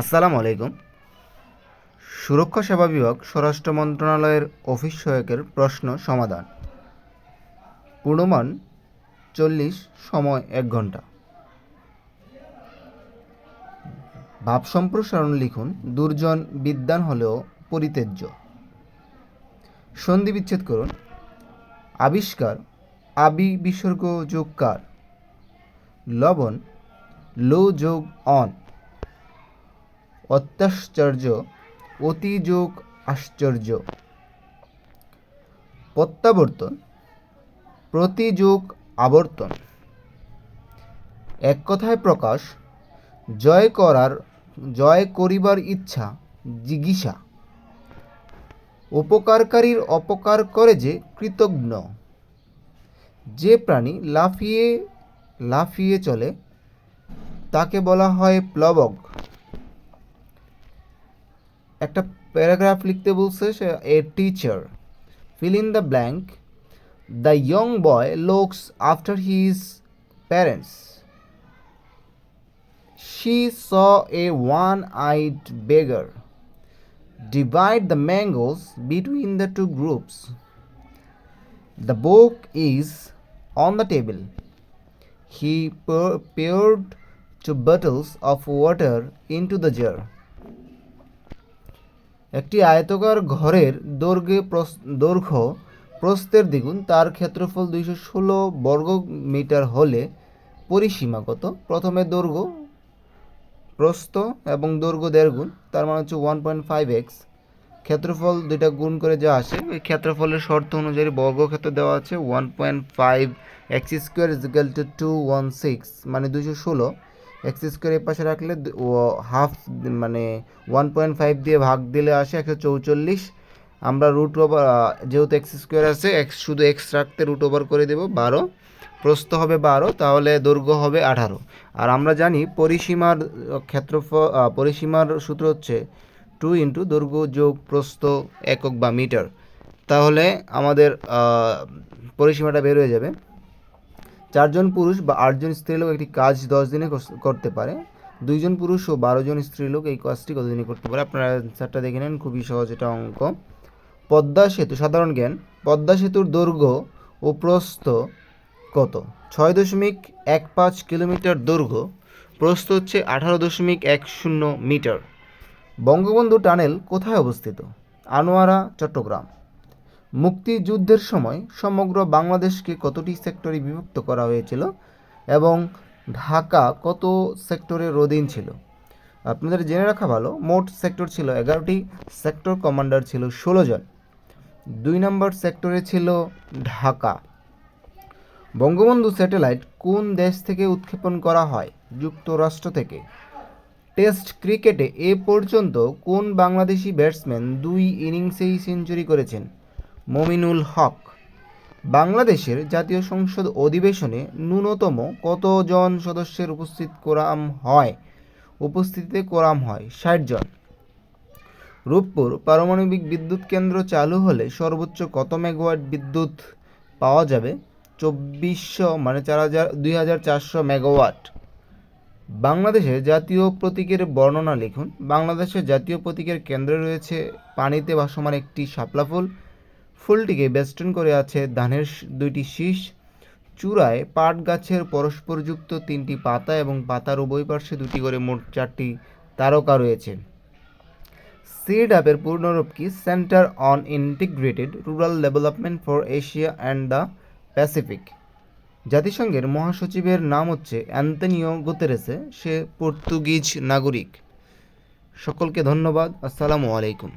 আসসালামু আলাইকুম। সুরক্ষা সেবা বিভাগ স্বরাষ্ট্র মন্ত্রণালয়ের অফিস সহায়কের প্রশ্ন সমাধান। পূর্ণমান চল্লিশ সময় এক ঘণ্টা। ভাব সম্প্রসারণ লিখুন, দুর্জন বিদ্যান হলেও পরিত্যাজ্য। সন্ধি বিচ্ছেদ করুন। আবিষ্কার, আবি বিসর্গ যোগ কার? লবণ, লো যোগ অন। অত্যাশ্চর্য, অতিযোগ আশ্চর্য। প্রত্যাবর্তন, প্রতিযোগ আবর্তন। এক কথায় প্রকাশ, জয় করার, জয় করিবার ইচ্ছা, জিজ্ঞাসা। উপকারকারীর অপকার করে যে কৃতজ্ঞ। যে প্রাণী লাফিয়ে লাফিয়ে চলে, তাকে বলা হয় প্লবক। একটা প্যারাগ্রাফ লিখতে বলছে সে a teacher fill in the blank the young boy looks after his parents she saw a one eyed beggar divide the mangoes between the two groups. The book is on the table. He pour- poured two bottles of water into the jar. একটি আয়তকার ঘরের দৈর্ঘ্যে দৈর্ঘ্য প্রস্থের দ্বিগুণ, তার ক্ষেত্রফল দুইশো ষোলো বর্গ মিটার হলে পরিসীমা কত? প্রথমে দৈর্ঘ্য, প্রস্থ এবং দৈর্ঘ্য দেড় গুণ, তার মানে হচ্ছে ওয়ান পয়েন্ট ফাইভ এক্স। ক্ষেত্রফল দুইটা গুণ করে যা আসে ওই ক্ষেত্রফলের শর্ত অনুযায়ী বর্গক্ষেত্র দেওয়া আছে, one point five x square is equal to two one six মানে দুশো ষোলো। এক্স স্কোয়ার এর পাশে রাখলে হাফ মানে ওয়ান পয়েন্ট ফাইভ দিয়ে ভাগ দিলে আসে একশো চৌচল্লিশ। আমরা রুট ওভার যেহেতু এক্স স্কোয়ার আছে, এক্স শুধু এক্স রাখতে রুট ওভার করে দেবো বারো। প্রস্থ হবে বারো, তাহলে দৈর্ঘ্য হবে আঠারো। আর আমরা জানি পরিসীমার ক্ষেত্রফল পরিসীমার সূত্র হচ্ছে টু ইন্টু দৈর্ঘ্য যোগ প্রস্থ একক বা মিটার। তাহলে আমাদের পরিসীমাটা বের হয়ে যাবে। চারজন পুরুষ বা আটজন স্ত্রীলোক একটি কাজ দশ দিনে করতে পারে। দুইজন পুরুষ ও বারো জন স্ত্রীলোক এই কাজটি কতদিনে করতে পারে? আপনারা অ্যান্সারটা দেখে নেন, খুবই সহজ এটা অঙ্ক। পদ্মা সেতু, সাধারণ জ্ঞান। পদ্মা সেতুর দৈর্ঘ্য ও প্রস্থ কত? ছয় দশমিক এক পাঁচ কিলোমিটার দৈর্ঘ্য। প্রস্থ হচ্ছে আঠারো দশমিক এক শূন্য মিটার। বঙ্গবন্ধু টানেল কোথায় অবস্থিত? আনোয়ারা, চট্টগ্রাম। মুক্তিযুদ্ধের সময় সমগ্র বাংলাদেশকে কতটি সেক্টরে বিভক্ত করা হয়েছিল এবং ঢাকা কত সেক্টরের অধীন ছিল? আপনাদের জেনে রাখা ভালো, মোট সেক্টর ছিল এগারোটি, সেক্টর কমান্ডার ছিল ষোলো জন। দুই নম্বর সেক্টরে ছিল ঢাকা। বঙ্গবন্ধু স্যাটেলাইট কোন দেশ থেকে উৎক্ষেপণ করা হয়? যুক্তরাষ্ট্র থেকে। টেস্ট ক্রিকেটে এ পর্যন্ত কোন বাংলাদেশি ব্যাটসম্যান দুই ইনিংসেই সেঞ্চুরি করেছেন? মমিনুল হক। বাংলাদেশের জাতীয় সংসদ অধিবেশনে ন্যূনতম কতজন সদস্যের উপস্থিত কোরাম হয়? উপস্থিতিতে কোরাম হয় ষাট জন। রূপপুর পারমাণবিক বিদ্যুৎ কেন্দ্র চালু হলে সর্বোচ্চ কত মেগাওয়াট বিদ্যুৎ পাওয়া যাবে? চব্বিশশো মানে চার হাজার, দুই হাজার চারশো মেগাওয়াট। বাংলাদেশের জাতীয় প্রতীকের বর্ণনা লিখুন। বাংলাদেশের জাতীয় প্রতীকের কেন্দ্রে রয়েছে পানিতে ভাসমান একটি শাপলা ফুল। ফুলটিকে বেষ্টন করে আছে ধানের দুইটি শীষ, চূড়ায় পাট গাছের পরস্পরযুক্ত তিনটি পাতা এবং পাতার উভয় পার্শ্বে দুটি করে মোট চারটি তারকা রয়েছে। সিড আপের পূর্ণরূপ কি? Centre on integrated rural development for Asia and the Pacific. জাতিসংঘের মহাসচিবের নাম হচ্ছে অ্যান্তনিও গুতেরেসে, সে পর্তুগিজ নাগরিক। সকলকে ধন্যবাদ। আসসালামু আলাইকুম।